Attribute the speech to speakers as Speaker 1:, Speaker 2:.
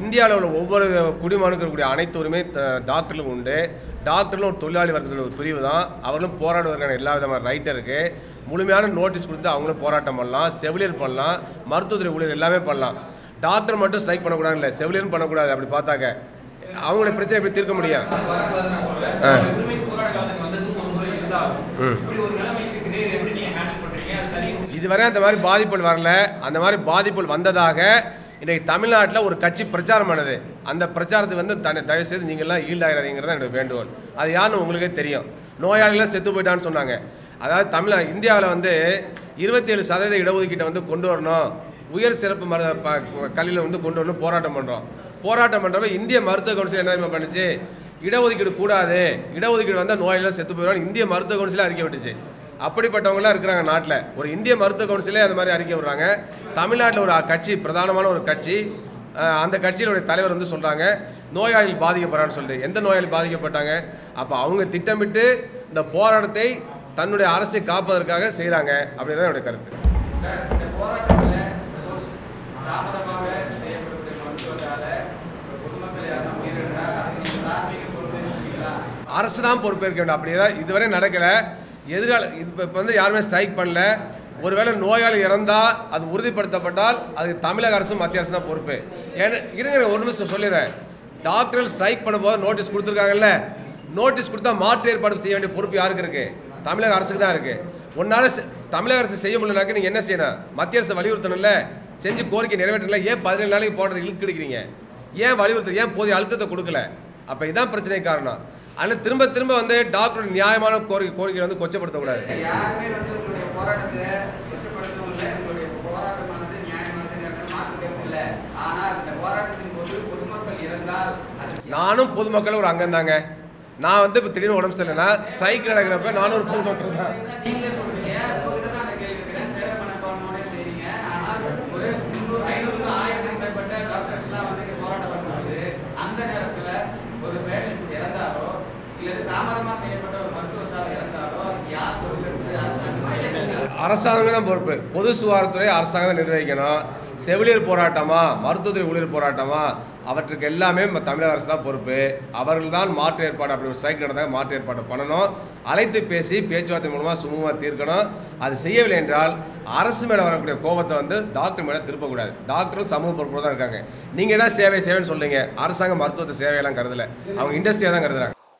Speaker 1: இந்தியாவில் உள்ள ஒவ்வொரு குடிமகனுக்கு இருக்கக்கூடிய அனைத்து டாக்டர்களும் உண்டு. டாக்டர்களும் ஒரு தொழிலாளி வர்க்கத்தில் ஒரு பிரிவு தான். அவர்களும் போராடுவதற்கான எல்லா விதமான ரைட்டும் இருக்குது முழுமையான நோட்டீஸ் கொடுத்துட்டு அவங்களும் போராட்டம் பண்ணலாம். செவிலியர் பண்ணலாம். மருத்துவத்துறை ஊழியர் எல்லாமே பண்ணலாம். டாக்டர் மட்டும் ஸ்ட்ரைக் பண்ணக்கூடாது இல்லை. செவிலியரும் பண்ணக்கூடாது. அப்படி பார்த்தாக்க அவங்களுடைய பிரச்சனை எப்படி தீர்க்க முடியும்? இதுவரை அந்த மாதிரி பாதிப்புகள் வரல. அந்த மாதிரி பாதிப்புகள் வந்ததாக இன்றைக்கு தமிழ்நாட்டில் ஒரு கட்சி பிரச்சாரம் பண்ணுது அந்த பிரச்சாரத்துக்கு வந்து தன்னை தயவு செய்து நீங்கள்லாம் ஈல்டாகிறாதீங்கிறது என்னோட வேண்டுகோள். அது யாருன்னு உங்களுக்கே தெரியும். நோயாளிகளாம் செத்து போயிட்டான்னு சொன்னாங்க. அதாவது தமிழ் இந்தியாவில் வந்து இருபத்தேழு சதவீத இடஒதுக்கீட்டை வந்து கொண்டு வரணும். உயர் சிறப்பு மரு கல்வியில் வந்து கொண்டு வரணும் போராட்டம் பண்ணுறோம் போராட்டம் பண்ணுறப்ப இந்திய மருத்துவ கவுன்சில் என்ன பண்ணுச்சு? இடஒதுக்கீடு கூடாது. இடஒதுக்கீடு வந்தால் நோயெல்லாம் செத்து போயிடுவான்னு இந்திய மருத்துவ கவுன்சிலே அறிக்கை விட்டுச்சு. அப்படிப்பட்டவங்களாம் இருக்கிறாங்க நாட்டில். ஒரு இந்திய மருத்துவ கவுன்சிலே அந்த மாதிரி அறிக்கை விடுறாங்க. தமிழ்நாட்டில் ஒரு கட்சி பிரதானமான ஒரு கட்சி அந்த கட்சியினுடைய தலைவர் வந்து சொல்கிறாங்க நோயாளிகள் பாதிக்கப்படுறான்னு சொல்லிட்டு. எந்த நோயாளி பாதிக்கப்பட்டாங்க? அப்போ அவங்க திட்டமிட்டு இந்த போராட்டத்தை தன்னுடைய அரசை காப்பதற்காக செய்கிறாங்க அப்படின்றது என்னுடைய கருத்து. அரசு தான் பொறுப்பேற்க வேண்டும். அப்படி இதுவரை நடக்கலை. எதிர்கால இப்போ இப்போ வந்து யாருமே ஸ்ட்ரைக் பண்ணல. ஒருவேளை நோயாளி இறந்தால் அது உறுதிப்படுத்தப்பட்டால் அது தமிழக அரசும் மத்திய அரசு தான் பொறுப்பு. ஏன்னா இருங்க ஒரு நிமிஷம் சொல்லிடுறேன். டாக்டர்கள் ஸ்ட்ரைக் பண்ணும்போது நோட்டீஸ் கொடுத்துருக்காங்கல்ல? நோட்டீஸ் கொடுத்தா மாற்று ஏற்பாடு செய்ய வேண்டிய பொறுப்பு யாருக்கு இருக்கு? தமிழக அரசுக்கு தான் இருக்கு. உன்னால தமிழக அரசு செய்ய முடியலனாக்க நீங்கள் என்ன செய்யணும்? மத்திய அரசு வலியுறுத்தணும்ல? செஞ்சு கோரிக்கை நிறைவேற்றல ஏன் பதினேழு நாளைக்கு போடுறது இழுக்கு எடுக்கிறீங்க ஏன் வலியுறுத்த ஏன் போதிய அழுத்தத்தை கொடுக்கல? அப்போ இதான் பிரச்சனை காரணம். அதனால் திரும்ப திரும்ப வந்து டாக்டர் நியாயமான கோரிக்கை கோரிக்கை வந்து கொச்சப்படுத்தக்கூடாது.
Speaker 2: ஆனால்
Speaker 1: நானும் பொதுமக்கள் ஒரு அங்கம் தாங்க நான் வந்து இப்போ திடீர்னு உடம்பு சரியில்லைன்னா ஸ்ட்ரைக் நடக்கிறப்ப நானும் ஒரு பொதுமக்கள் தான்
Speaker 2: நீங்களே சொல்றீங்க உங்ககிட்ட தான் அந்த கேள்வி இருக்கிறேன் சேவை மனப்பான்மையோட செய்றீங்க ஆனால் ஒரு முந்நூறு ஐநூறு ஆயிரத்துக்கு மேற்பட்ட டாக்டர்ஸ்லாம் வந்து இங்க போராட்டம் பண்ணும்போது அந்த நேரத்துல ஒரு பேஷண்ட் இறந்தாலோ இல்ல தாமதமா செய்யப்பட்ட ஒரு மருத்துவத்தால் இறந்தாலோ அதுக்கு யார் பொறுப்பெடுத்து அரசாங்கம்
Speaker 1: தான் பொறுப்பு. பொது சுகாதாரத்துறை அரசாங்கம் நிர்வகிக்கணும் செவிலியர் போராட்டமா? மருத்துவத்துறை ஊழியர் போராட்டமா? அவற்றுக்கு எல்லாமே தமிழக அரசு தான் பொறுப்பு. அவர்கள் தான் மாற்று ஏற்பாடு அப்படி ஒரு ஸ்ட்ரைக் நடந்தால் மாற்று ஏற்பாடு பண்ணணும். அழைத்து பேசி பேச்சுவார்த்தை மூலமாக சுமூகமாக தீர்க்கணும். அது செய்யவில்லை என்றால் அரசு மேலே வரக்கூடிய கோபத்தை வந்து டாக்டர் மேலே திருப்பக்கூடாது. டாக்டரும் சமூக பொறுப்போடு தான் இருக்காங்க. நீங்கள் தான் சேவை சேவைன்னு சொல்லுங்க அரசாங்கம் மருத்துவத்தை சேவையெல்லாம் கருதலை. அவங்க இண்டஸ்ட்ரியாக தான் கருதுறாங்க.